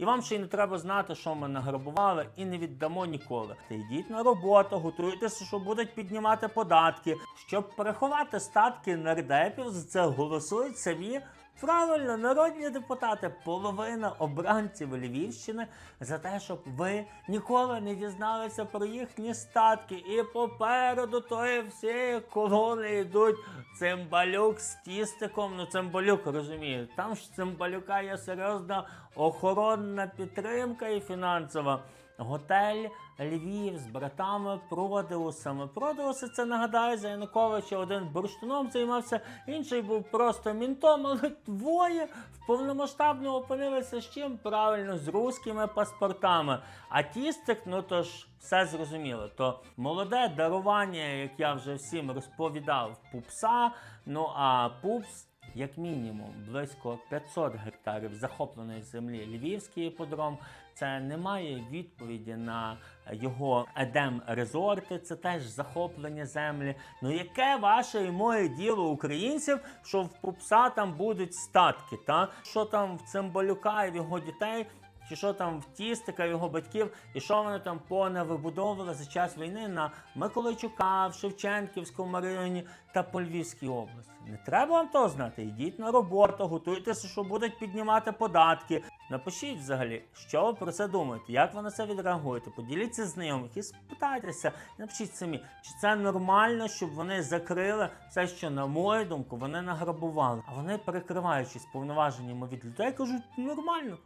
І вам ще й не треба знати, що ми награбували, і не віддамо ніколи. Та йдіть на роботу, готуйтеся, що будуть піднімати податки. Щоб переховати статки нардепів, за це голосують самі. Правильно, народні депутати, половина обранців Львівщини за те, щоб ви ніколи не дізналися про їхні статки. І попереду тої всієї колони йдуть цимбалюк з тістиком. Ну, цимбалюк розуміє, там ж цимбалюка є серйозна охоронна підтримка і фінансова. Готель Львів з братами Продеусами. Продеуси це нагадаю за Януковича. Один бурштином займався, інший був просто мінтом, але двоє в повномасштабно опинилися з чим? Правильно, з руськими паспортами. А тістик, ну то ж все зрозуміло. То молоде дарування, як я вже всім розповідав, пупса. Ну а пупс. Як мінімум близько 500 гектарів захопленої землі Львівський іподром. Це немає відповіді на його едем резорти. Це теж захоплення землі. Ну яке ваше і моє діло українців, що в пупса там будуть статки? Та що там в цимбалюка і в його дітей? Чи що там в тістика його батьків, і що вони там понавибудовували за час війни на Миколайчука, в Шевченківському районі та по Львівській області? Не треба вам того знати. Йдіть на роботу, готуйтеся, що будуть піднімати податки. Напишіть взагалі, що ви про це думаєте, як ви на це відреагуєте. Поділіться з знайомих і спитайтеся, напишіть самі, чи це нормально, щоб вони закрили все, що, на мою думку, вони награбували. А вони, перекриваючись повноваженнями від людей, кажуть, нормально.